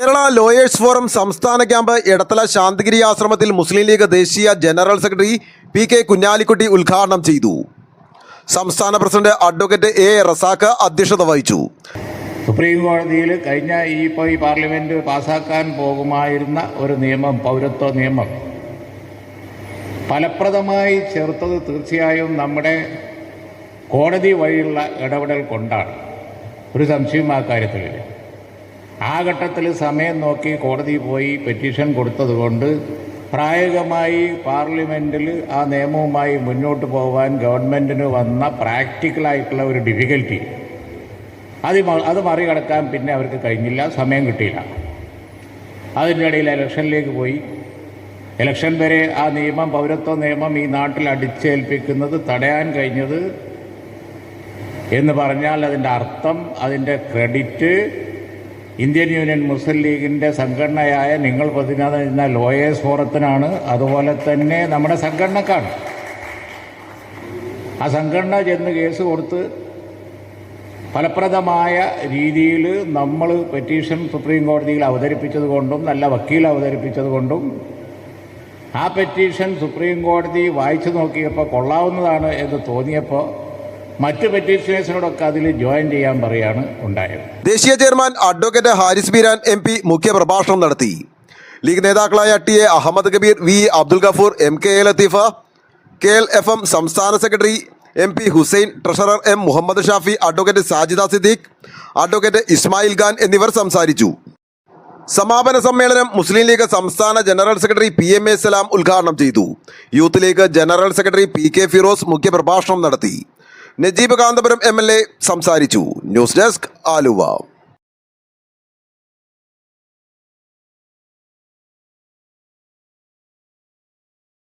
Kerala lawyers forum സംസ്ഥാന camp Edathala Santhigiri ആശ്രമത്തിൽ മുസ്ലിം league ദേശീയ general secretary P K Kunhalikutty ഉദ്ഘാടനം ചെയ്തു. സംസ്ഥാന പ്രസിഡന്റ് അഡ്വക്കേറ്റ് എ റസാഖ് അധ്യക്ഷത വഹിച്ചു. സുപ്രീം കോടതിയിൽ കഴിഞ്ഞ ഈ ഇപ്പോൾ ഈ പാർലമെന്റ് പാസ്സാക്കാൻ പോകുമായിരുന്ന ഒരു നിയമം പൗരത്വ നിയമം. ഫലപ്രദമായി ചേർത്തത് തീർച്ചയായും നമ്മുടെ കോടതി വഴിയുള്ള ഇടപെടൽ കൊണ്ടാണ്. ഒരു സംശയം ആ കാര്യത്തിലില്ല. ആ ഘട്ടത്തിൽ സമയം നോക്കി കോടതി പോയി പെറ്റീഷൻ കൊടുത്തതുകൊണ്ട് പ്രായോഗികമായി പാർലമെന്റിൽ ആ നിയമവുമായി മുന്നോട്ട് പോകാൻ ഗവൺമെന്റിന് വന്ന പ്രാക്ടിക്കലായിട്ടുള്ള ഒരു ഡിഫിക്കൽറ്റി അത് അത് മറികടക്കാൻ പിന്നെ അവർക്ക് കഴിഞ്ഞില്ല സമയം കിട്ടിയില്ല. അതിന്റെ ഇടയിൽ ഇലക്ഷനിലേക്ക് പോയി. ഇലക്ഷൻ വരെ ആ നിയമം പൗരത്വ നിയമം ഈ നാട്ടിൽ അടിച്ചേൽപ്പിക്കുന്നത് തടയാൻ കഴിഞ്ഞത് എന്ന് പറഞ്ഞാൽ അതിന്റെ അർത്ഥം അതിന്റെ ക്രെഡിറ്റ് ഇന്ത്യൻ യൂണിയൻ മുസ്ലിം ലീഗിന്റെ സംഘടനയായ നിങ്ങൾ പ്രതിനിധിക്കുന്ന ലോയേഴ്സ് ഫോറത്തിനാണ് അതുപോലെ തന്നെ നമ്മുടെ സംഘടനക്കാണ്. ആ സംഘടന ചെന്ന് കേസ് കൊടുത്ത് ഫലപ്രദമായ രീതിയിൽ നമ്മൾ പെറ്റീഷൻ സുപ്രീം കോടതിയിൽ അവതരിപ്പിച്ചതുകൊണ്ടും നല്ല വക്കീൽ അവതരിപ്പിച്ചതുകൊണ്ടും ആ പെറ്റീഷൻ സുപ്രീം കോടതി വായിച്ചു നോക്കിയപ്പോൾ കൊള്ളാവുന്നതാണ് എന്ന് തോന്നിയപ്പോൾ മറ്റ് പെറ്റീഷനേഴ്സിനോടൊക്കെ അതിൽ ജോയിൻ ചെയ്യാൻ പറയാണ് ഉണ്ടായത്. ദേശീയ chairman advocate Haris Beeran M P മുഖ്യ പ്രഭാഷണം നടത്തി. ലീഗ് നേതാക്കളായ T A Ahammed Kabeer V Abdul Gafoor M K A Latheefa K L F M സംസ്ഥാന secretary M P Hussain treasurer M Muhammad Shafi advocate Sajida Siddique advocate Ismail Khan എന്നിവർ സംസാരിച്ചു. സമാപന സമ്മേളനം മുസ്ലിം league സംസ്ഥാന general secretary P M A Salam ഉദ്ഘാടനം ചെയ്തു. Youth League general secretary P K Firoz മുഖ്യപ്രഭാഷണം നടത്തി. നജീബ് കാന്തപുരം എം സംസാരിച്ചു. News desk Aluva.